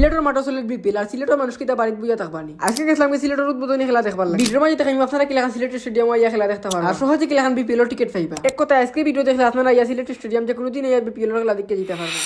সিলেটের মাঠে চলে বিপিএল আর সিলেটের মানুষ কিতা বাড়িতে বুঝা থাকবানি আজকে গেছিলাম সিলেটের উদ্বোধনী খেলা দেখবার লাগে। ভিডিওর মাঝে দেখাই আপনারা কিলা সিলেটের স্টেডিয়াম ইয়া খেলা দেখতে পারবেন আর সহজে কিলা বিপিএল টিকিট পাইবা। এক কথা আজকে ভিডিও দেখলে আপনারা আইয়া সিলেটের স্টেডিয়াম যে কোনো দিন আইয়া বিপিএল খেলা দেখতে যেতে পারবেন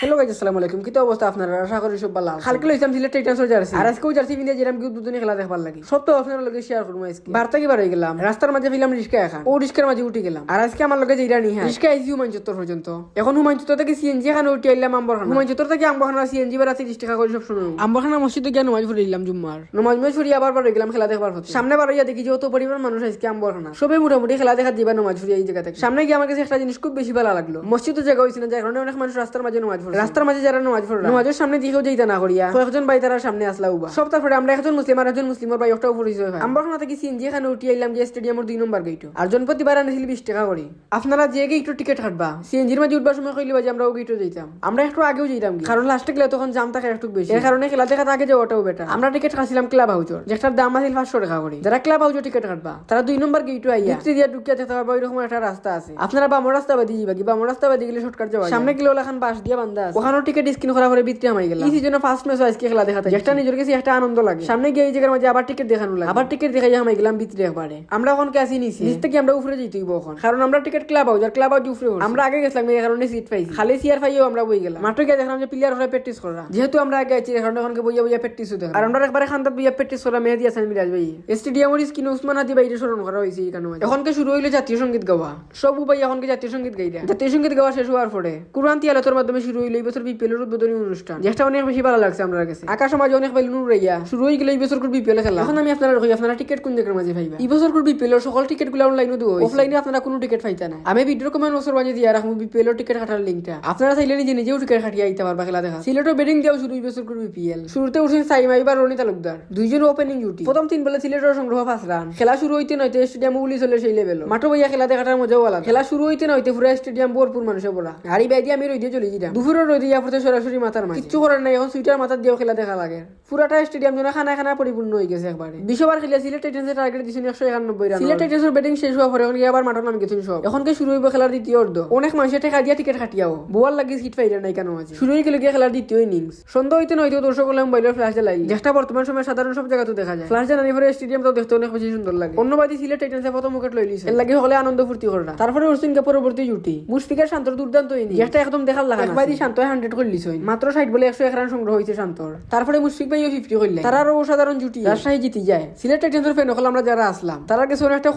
হ্যালো গাইজ আসসালামু আলাইকুম। কিতো অবস্থা আপনারা? আশা করি সব ভালো কালকে লইছিলাম সিলেট টাইটান্সের জার্সি আর আজকেও জার্সি যেরাম কি খেলা দেখবার লাগি। সব তো আপনার লগে শেয়ার করব আজকে। বার্তা কি গেলাম। রাস্তার মাঝে ফিলাম রিস্কা এখন। ও রিস্কার মাঝে উঠে গেলাম। আর আজকে আমার লগে যেটা নিহা রিস্কা আইসি হুমায়ুন পর্যন্ত। এখন হুমায়ুন চত্বর থেকে সিএনজি এখানে উঠে আইলাম আম্বরখানা হুমায়ুন চত্বর থেকে আম্বরখানা সিএনজি আছে ত্রিশ টাকা করে সব শুনুন আম্বরখানা মসজিদে গিয়ে নমাজ পড়ে দিলাম জুম্মার। নমাজ নমাজ পড়ি আবার বার গেলাম খেলা দেখবার হচ্ছে সামনে হইয়া দেখি যে অত পরিমাণ মানুষ আজকে আম্বরখানা সবে মোটামুটি খেলা দেখা দিবা নমাজ পড়ি এই জায়গা থেকে। সামনে গিয়ে আমার কাছে একটা জিনিস খুব বেশি ভালো লাগল। মসজিদ জায়গা হয়েছে না যার কারণে অনেক মানুষ রাস্তার মাঝে নমাজ রাস্তার মাঝে যারা নমাজ পড়ে নমাজের সামনে দিকেও যাইতা না করিয়া। কয়েকজন ভাই তারা সামনে আসলা উবা। সব তারপরে আমরা একজন মুসলিম আর একজন মুসলিমের ভাই একটাও পরিচয় হয় আমরা ওখানে থেকে সিএনজি এখানে উঠি আইলাম যে স্টেডিয়ামের দুই নম্বর গেইটো আর জনপতি বার আনিছিল বিশ টাকা করে। আপনারা যে গেইটো টিকিট কাটবা। সিএনজির মাঝে উঠবার সময় কইলিবা যে আমরা ও গেইটো যাইতাম। আমরা একটু আগেও যাইতাম গিয়ে। কারণ লাস্টে গেলে তখন জাম থাকে একটু বেশি। এর কারণে খেলা দেখাতে আগে যাওয়াটাও বেটার আমরা টিকিট কাটছিলাম ক্লাব হাউজর যেটার দাম আছিল পাঁচশো টাকা করে। যারা ক্লাব হাউজর টিকিট কাটবা তারা দুই নম্বর গেইটো আইয়া দিয়া ঢুকিয়া দেখতে পারবা এরকম একটা রাস্তা আছে। আপনারা বাম রাস্তা বাদি যাবা কি বাম রাস্তা বাদি গেলে শর্টকাট যাওয়া। সামনে গেলে ওখান বাস দিয়া বান্ধা আছে। ওখানেও টিকিট স্ক্রিন করা করে ভিতরে আমাই গেলাম। এই সিজনে ফার্স্ট ম্যাচ আজকে খেলা দেখাতে যেটা নিজের কাছে একটা আনন্দ লাগে। সামনে গিয়ে এই জায়গার মাঝে আবার টিকিট দেখানো লাগে। আবার টিকিট দেখাই আমাই গেলাম একবারে। আমরা এখন কে আসি নিছি। নিচ থেকে আমরা উপরে যেতে হইব এখন। কারণ আমরা টিকিট ক্লাব হাউস আর ক্লাব হাউস উপরে আমরা আগে গেছিলাম এই কারণে সিট পাইছি। খালি সিয়ার পাইও আমরা বই গেলাম। মাত্র গিয়ে দেখলাম যে প্লেয়ার হলে প্র্যাকটিস করা। যেহেতু আমরা আগে আছি এখন এখন বইয়া বইয়া প্র্যাকটিস হতে আর আমরা একবারে খান্দাত বইয়া প্র্যাকটিস করা মেহেদি হাসান মিরাজ ভাই। স্টেডিয়ামের স্কিন উসমান হাতি বাইরে স্মরণ করা হয়েছে এই কারণে। এখনকে শুরু হইল জাতীয় সংগীত গাওয়া। সব উপায় এখনকে জাতীয় সংগীত গাইরা জাতীয় সংগীত গাওয়া শেষ হওয়ার পরে। কুরআন তিয়ালতের মাধ্যমে শুরু হইল এই বছর বিপিএল এর উদ্বোধনী অনুষ্ঠান। যেটা অনেক বেশি ভালো লাগছে আমরা কাছে। আকাশ মাঝে অনেক বেলুন উড়াইয়া শুরু হয়ে গেলে এই বছর করে বিপিএল খেলা। এখন আমি আপনারা কই আপনারা টিকিট কোন জায়গার মাঝে পাইবা? এই বছর করে বিপিএল সকল টিকিটগুলো অনলাইনে দেবো অফলাইনে আপনারা কোনো টিকিট পাইতা না আমি ভিডিও কমেন্ট বছর মাঝে দিয়া রাখব বিপিএল টিকিট কাটার লিঙ্কটা। আপনারা চাইলে নিজে নিজেও টিকিট কাটিয়ে আইতে পারবা খেলা দেখা। সিলেটও বেডিং দেওয়া শুরু এই বছর করে বিপিএল শুরুতে উঠছে সাইমা এবার রনি তালুকদার। দুইজন ওপেনিং ডিউটি প্রথম তিন বলে সিলেটের সংগ্রহ পাঁচ রান খেলা শুরু হইতে নয়তে স্টেডিয়াম উলি চলে সেই লেভেল মাঠো বইয়া খেলা দেখাটার মজাও আলাদা। খেলা শুরু হইতে নয়তে পুরো স্টেডিয়াম ভরপুর মানুষে বলা হাড়ি বাই দিয়ে আমি রইদে চলে যেতাম দুপুরে রইদে ইয়া পড়তে সরাসরি মাথার মাঝে। কিচ্ছু করার নাই এখন সুইটার মাথার দিয়েও খেলা দেখা লাগে। পুরাটা স্টেডিয়াম যেন খানা খানা পরিপূর্ণ হয়ে গেছে একবারে বিশ্ববার খেলে সিলেট টাইটেন্সের টার্গেট দিয়েছেন একশো একানব্বই রান সিলেট টাইটেন্সের ব্যাটিং শেষ হওয়ার পরে এখন আবার মাঠের নাম গেছেন সব এখন কি শুরু হইব খেলার দ্বিতীয় অর্ধ অনেক মানুষের টাকা দিয়া টিকিট খাটিয়াও বোয়ার লাগে সিট পাইলে নাই কেন আছে শুরু হয়ে গেলে গিয়ে খেলার দ্বিতীয় ইনিংস সন্ধ্যা হইতে নয়তো দর্শক হলে মোবাইলের ফ্ল্যাশ জ্বালাই। যেটা বর্তমান সময় সাধারণ সব জায়গাতে দেখা যায়। ফ্ল্যাশ জ্বালানি পরে স্টেডিয়ামটাও দেখতে অনেক বেশি সুন্দর লাগে। অন্যবাদী সিলেট টাইটেন্সের প্রথম উইকেট লই লিছে। এর লাগে হলে আনন্দ ফুর্তি করা তারপরে অর্জুনকে পরবর্তী জুটি মুশফিকের শান্তর দুর্দান্ত ইনিংস যেটা একদম দেখার লাগা একবারই হান্ড্রেড করে মাত্র ষাট বলে একশো এক রান সংগ্রহ হয়েছে শান্তর। তারপরে মুশফিক ভাইও ফিফটি তারা আরও অসাধারণ জুটি। রাজশাহী জিতি যায়। সিলেট টাইটেন্সের ফ্যান হল আমরা যারা আসলাম তারা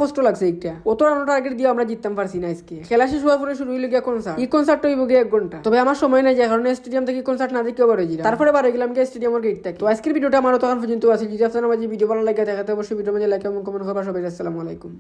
কষ্ট লাগছে একটা অত রান টার্গেট দিয়ে আমরা জিততাম পারছি না আজকে। খেলা শেষ হওয়ার পরে শুরু হইল গিয়া কনসার্ট এই কনসার্ট এক ঘণ্টা। তবে আমার সময় নাই যে স্টেডিয়াম থেকে কনসার্ট না দেখে বার তারপরে বার গেলাম গিয়ে স্টেডিয়ামের গেট থেকে তো। আজকের ভিডিওটা আমার তখন পর্যন্ত আছে। যদি আপনার ভিডিও ভালো লাগে দেখাতে অবশ্যই ভিডিও লাইক এবং কমেন্ট সবাই আসসালামু আলাইকুম।